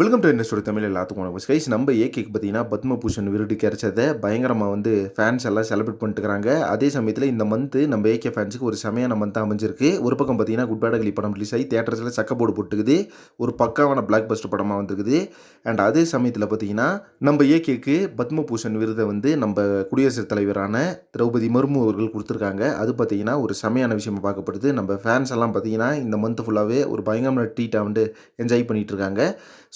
Welcome to சொல்லி தமிழ் எல்லாத்துக்கும் வணக்கம். கைஸ் நம்ம ஏகேக்கு பார்த்தீங்கன்னா பத்மபூஷன் விருது கிடைச்சதை பயங்கரமாக வந்து ஃபேன்ஸ் எல்லாம் செலிப்ரேட் பண்ணிட்டுருக்காங்க. அதே சமயத்தில் இந்த மந்த்து நம்ம ஏகே ஃபேன்ஸுக்கு ஒரு செமையான மந்த் அமைஞ்சிருக்கு. ஒரு பக்கம் பார்த்தீங்கன்னா குட் பேட் படம் ரிலீஸ் ஆகி தேட்டர்ஸில் சக்கப்போர்டு போட்டுக்குது. ஒரு பக்காவான பிளாக் பஸ்டர் படமாக வந்துருக்குது. அண்ட் அதே சமயத்தில் பார்த்தீங்கன்னா நம்ம ஏகேக்கு பத்மபூஷன் விருதை வந்து நம்ம குடியரசுத் தலைவரான திரௌபதி முர்மு அவர்கள் கொடுத்துருக்காங்க. அது பார்த்தீங்கன்னா ஒரு செமையான விஷயமா பார்க்கப்படுது. நம்ம ஃபேன்ஸ் எல்லாம் பார்த்தீங்கன்னா இந்த மந்த் ஃபுல்லாகவே ஒரு பயங்கரமான ட்ரீட்டாக வந்து என்ஜாய் பண்ணிகிட்டு இருக்காங்க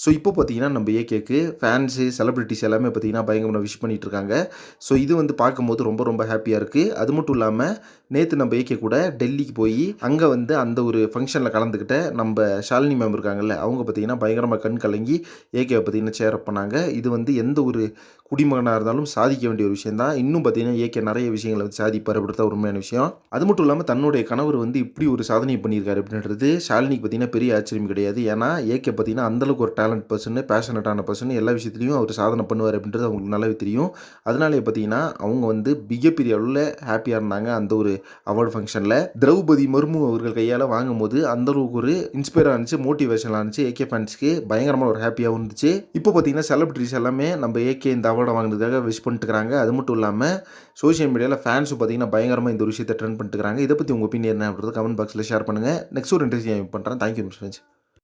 ஸோ இப்போ பார்த்தீங்கன்னா நம்ம ஏகேக்கு ஃபேன்ஸு செலிப்ரிட்டிஸ் எல்லாமே பார்த்தீங்கன்னா பயங்கரமாக விஷ் பண்ணிகிட்ருக்காங்க இருக்காங்க ஸோ இது வந்து பார்க்கும்போது ரொம்ப ரொம்ப ஹாப்பியாக இருக்குது அது மட்டும் இல்லாமல் நேற்று நம்ம ஏகே கூட டெல்லிக்கு போய் அங்கே வந்து அந்த ஒரு ஃபங்க்ஷனில் கலந்துக்கிட்ட நம்ம ஷாலினி மேம் இருக்காங்கல்ல அவங்க பார்த்தீங்கன்னா பயங்கரமாக கண் கலங்கி ஏகேவை பார்த்தீங்கன்னா சேர் அப் பண்ணாங்க. இது வந்து எந்த ஒரு குடிமகனாக இருந்தாலும் சாதிக்க வேண்டிய ஒரு விஷயம் தான் இன்னும் பார்த்தீங்கன்னா ஏகே நிறைய விஷயங்களை வந்து சாதிப்பார் அப்படின்றத உண்மையான விஷயம். அது மட்டும் இல்லாமல் தன்னுடைய கணவர் வந்து இப்படி ஒரு சாதனை பண்ணியிருக்காரு அப்படின்றது ஷாலினிக்கு பார்த்தீங்கன்னா பெரிய ஆச்சரியம் கிடையாது. ஏன்னா ஏகே பார்த்தீங்கன்னா அந்தளவுக்கு ஒரு டேலண்ட் பர்சன் பேஷனட்டான பர்சன் எல்லா விஷயத்துலையும் அவர் சாதனை பண்ணுவார் அப்படின்றது அவங்களுக்கு நல்லாவே தெரியும். அதனாலே பார்த்தீங்கன்னா அவங்க வந்து மிகப்பெரிய அளவில் ஹாப்பியாக இருந்தாங்க அந்த ஒரு அவார்டு ஃபங்க்ஷனில் திரௌபதி முர்மு அவர்கள் கையால் வாங்கும்போது போது அந்தளவுக்கு ஒரு இன்ஸ்பயராக இருந்துச்சு மோட்டிவேஷனாக இருந்துச்சு. ஏகே ஃபேன்ஸ்க்கு பயங்கரமான ஒரு ஹாப்பியாகவும் இருந்துச்சு. இப்போ பார்த்தீங்கன்னா செலிபிரிட்டிஸ் எல்லாமே நம்ம ஏகே இந்த அவார்டு வாங்கினதுக்காக விஷ் பண்ணிட்டுருக்காங்க. அது மட்டும் இல்லாமல் சோஷியல் மீடியாவில் ஃபேன்ஸும் பார்த்தீங்கன்னா பயங்கரமாக இந்த ஒரு விஷயத்தை ட்ரெண்ட் பண்ணிட்டுருக்காங்க. இதை பற்றி உங்கள் ஒப்பீனியன் என்ன அப்படின்றது கமெண்ட் பாக்ஸில் ஷேர் பண்ணுங்கள் நெக்ஸ்ட் ஒரு இன்ட்ரெஸ்டிங் பண்ணுறேன். Thank you miss friends